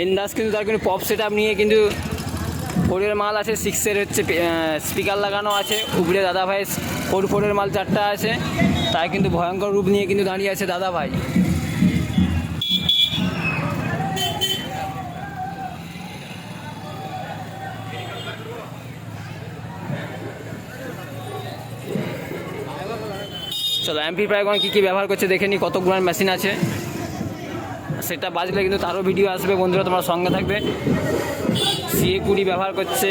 এন্দাস কিন্তু তার কিন্তু পপ সেট আপ নিয়ে কিন্তু ফোরের মাল আছে সিক্সের হচ্ছে স্পিকার লাগানো আছে। উপরে দাদা ভাই ফোর ফোরের মাল চারটা আছে। তাই কিন্তু ভয়ঙ্কর রূপ নিয়ে কিন্তু দাঁড়িয়ে আছে দাদা ভাই চলো প্রায় কী কী ব্যবহার করছে দেখে নি, কতগুলো মেশিন আছে। সেটা বাজলে কিন্তু তারও ভিডিও আসবে। বন্ধুরা, তোমার সঙ্গে থাকবে। সিএ কুড়ি ব্যবহার করছে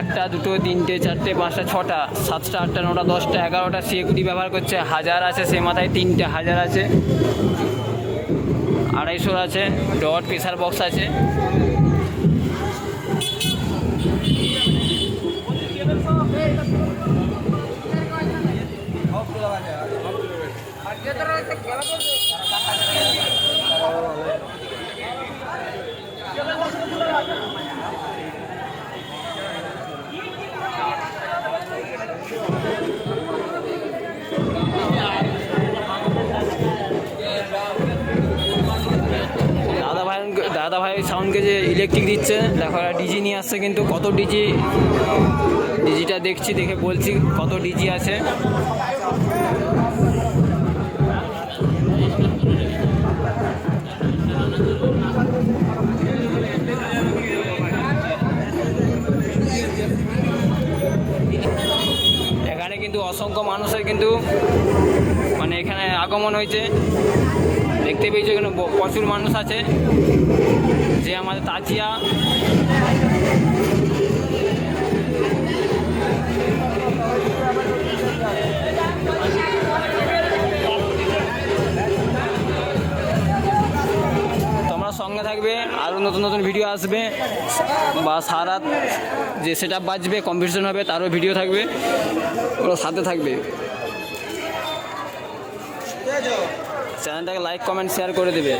একটা, দুটো, তিনটে, চারটে, পাঁচটা, ছটা, সাতটা, আটটা, নটা, দশটা, এগারোটা সিএ কুড়ি ব্যবহার করছে। হাজার আছে সে মাথায়, তিনটে হাজার আছে। আড়াইশোর আছে ডট প্রেসার বক্স আছে। দাদা ভাই দাদা ভাই সাউন্ডকে যে ইলেকট্রিক দিচ্ছে, দেখো ডিজি নিয়ে আসছে কিন্তু কত ডিজি ডিজিটা দেখছি, দেখে বলছি কত ডিজি আছে। এখানে কিন্তু অসংখ্য মানুষের কিন্তু মানে এখানে আগমন হয়েছে। দেখতে পেয়েছি এখানে প্রচুর মানুষ আছে। যে আমাদের তাজিয়া। সঙ্গে থাকবে, আরও নতুন নতুন ভিডিও আসবে, বা সারাত যে সেটা বাজবে কম্পিটিশন হবে, তারও ভিডিও থাকবে, ওরা সাথে থাকবে। চ্যানেলটাকে লাইক কমেন্ট শেয়ার করে দেবে।